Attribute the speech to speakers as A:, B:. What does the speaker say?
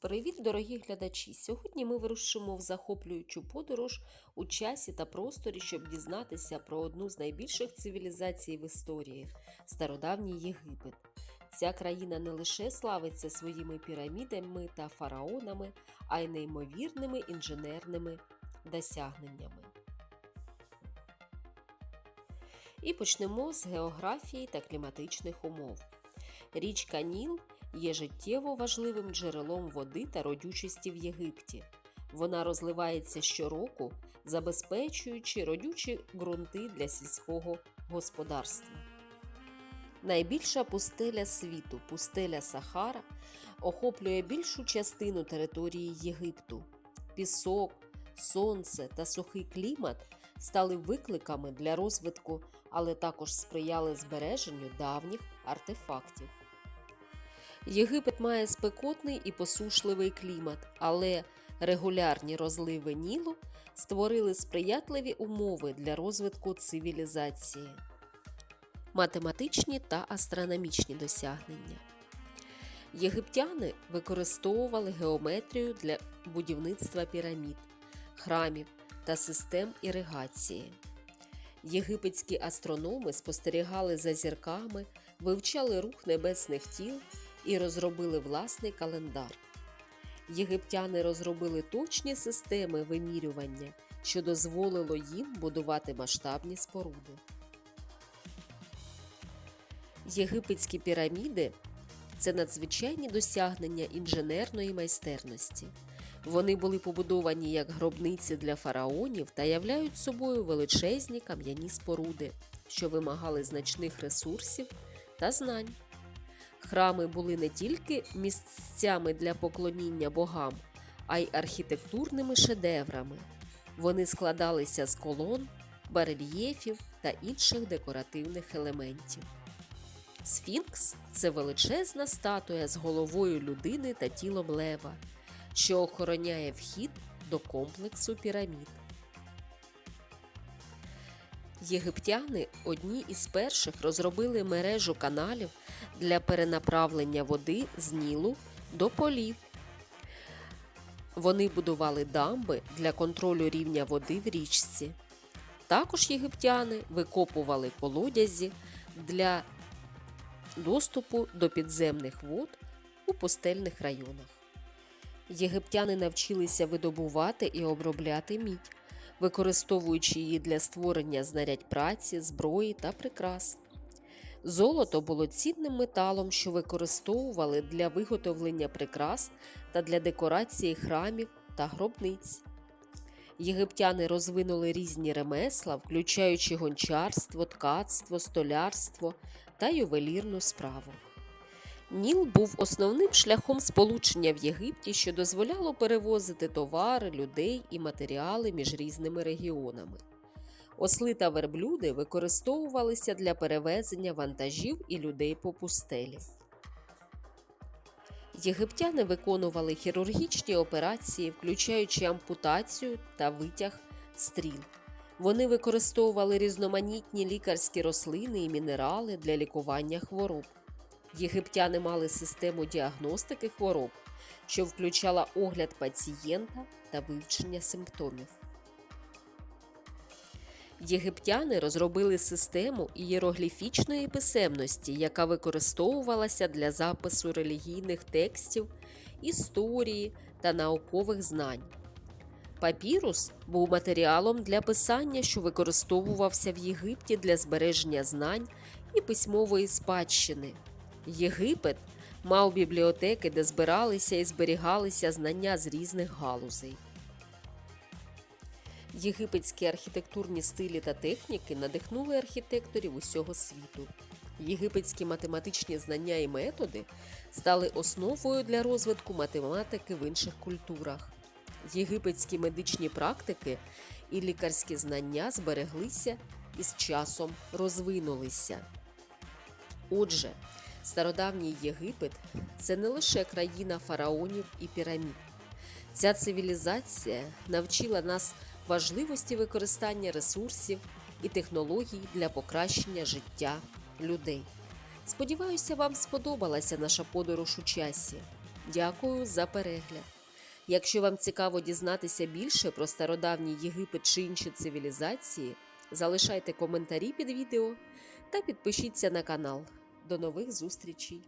A: Привіт, дорогі глядачі! Сьогодні ми вирушимо в захоплюючу подорож у часі та просторі, щоб дізнатися про одну з найбільших цивілізацій в історії стародавній Єгипет. Ця країна не лише славиться своїми пірамідами та фараонами, а й неймовірними інженерними досягненнями. І почнемо з географії та кліматичних умов. Річка Ніл є життєво важливим джерелом води та родючості в Єгипті. Вона розливається щороку, забезпечуючи родючі ґрунти для сільського господарства. Найбільша пустеля світу, пустеля Сахара, охоплює більшу частину території Єгипту. Пісок, сонце та сухий клімат стали викликами для розвитку, але також сприяли збереженню давніх артефактів. Єгипет має спекотний і посушливий клімат, але регулярні розливи Нілу створили сприятливі умови для розвитку цивілізації, математичні та астрономічні досягнення. Єгиптяни використовували геометрію для будівництва пірамід, храмів та систем іригації. Єгипетські астрономи спостерігали за зірками, вивчали рух небесних тіл і розробили власний календар. Єгиптяни розробили точні системи вимірювання, що дозволило їм будувати масштабні споруди. Єгипетські піраміди це надзвичайні досягнення інженерної майстерності. Вони були побудовані як гробниці для фараонів та являють собою величезні кам'яні споруди, що вимагали значних ресурсів та знань. Храми були не тільки місцями для поклоніння богам, а й архітектурними шедеврами. Вони складалися з колон, барельєфів та інших декоративних елементів. Сфінкс це величезна статуя з головою людини та тілом лева, що охороняє вхід до комплексу пірамід. Єгиптяни одні із перших розробили мережу каналів для перенаправлення води з Нілу до полів. Вони будували дамби для контролю рівня води в річці. Також єгиптяни викопували колодязі для доступу до підземних вод у пустельних районах. Єгиптяни навчилися видобувати і обробляти мідь, використовуючи її для створення знарядь праці, зброї та прикрас. Золото було цінним металом, що використовували для виготовлення прикрас та для декорації храмів та гробниць. Єгиптяни розвинули різні ремесла, включаючи гончарство, ткацтво, столярство та ювелірну справу. Ніл був основним шляхом сполучення в Єгипті, що дозволяло перевозити товари, людей і матеріали між різними регіонами. Осли та верблюди використовувалися для перевезення вантажів і людей по пустелі. Єгиптяни виконували хірургічні операції, включаючи ампутацію та витяг стріл. Вони використовували різноманітні лікарські рослини і мінерали для лікування хвороб. Єгиптяни мали систему діагностики хвороб, що включала огляд пацієнта та вивчення симптомів. Єгиптяни розробили систему ієрогліфічної писемності, яка використовувалася для запису релігійних текстів, історії та наукових знань. Папірус був матеріалом для писання, що використовувався в Єгипті для збереження знань і письмової спадщини. Єгипет мав бібліотеки, де збиралися і зберігалися знання з різних галузей. Єгипетські архітектурні стилі та техніки надихнули архітекторів усього світу. Єгипетські математичні знання і методи стали основою для розвитку математики в інших культурах. Єгипетські медичні практики і лікарські знання збереглися і з часом розвинулися. Отже, стародавній Єгипет це не лише країна фараонів і пірамід. Ця цивілізація навчила нас важливості використання ресурсів і технологій для покращення життя людей. Сподіваюся, вам сподобалася наша подорож у часі. Дякую за перегляд. Якщо вам цікаво дізнатися більше про стародавній Єгипет чи інші цивілізації, залишайте коментарі під відео та підпишіться на канал. До нових зустрічей!